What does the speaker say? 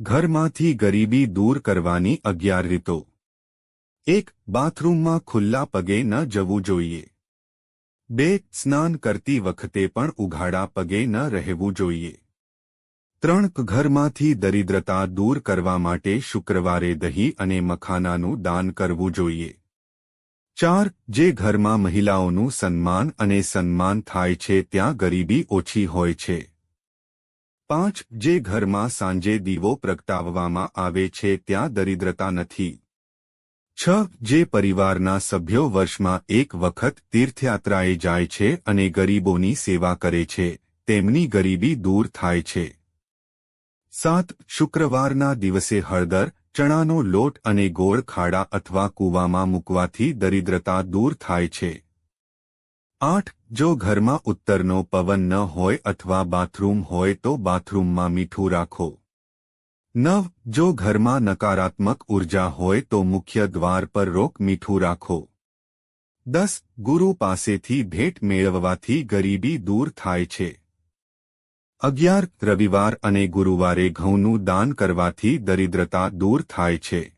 ઘરમાંથી ગરીબી દૂર કરવાની અગિયાર રીતો. એક, બાથરૂમમાં ખુલ્લા પગે ન જવું જોઈએ. બે, સ્નાન કરતી વખતે પણ ઉઘાડા પગે ન રહેવું જોઈએ. ત્રણ ઘરમાંથી દરિદ્રતા દૂર કરવા માટે શુક્રવારે દહીં અને મખાનાનું દાન કરવું જોઈએ. ચાર, જે ઘરમાં મહિલાઓનું સન્માન અને સન્માન થાય છે ત્યાં ગરીબી ઓછી હોય છે. પાંચ જે ઘરમાં સાંજે દીવો પ્રગટાવવામાં આવે છે ત્યાં દરિદ્રતા નથી. છ જે પરિવારના સભ્યો વર્ષમાં એક વખત તીર્થયાત્રાએ જાય છે અને ગરીબોની સેવા કરે છે, તેમની ગરીબી દૂર થાય છે. સાત શુક્રવારના દિવસે હળદર, ચણાનો લોટ અને ગોળ ખાડા અથવા કૂવામાં મૂકવાથી દરિદ્રતા દૂર થાય છે. આઠ, જો ઘરમાં ઉત્તરનો પવન ન હોય અથવા બાથરૂમ હોય તો બાથરૂમમાં મીઠું રાખો. નવ, જો ઘરમાં નકારાત્મક ઊર્જા હોય તો મુખ્ય દ્વાર પર રોક મીઠું રાખો. દસ, ગુરુ પાસેથી ભેટ મેળવવાથી ગરીબી દૂર થાય છે. અગિયાર, રવિવાર અને ગુરુવારે ઘઉંનું દાન કરવાથી દરિદ્રતા દૂર થાય છે.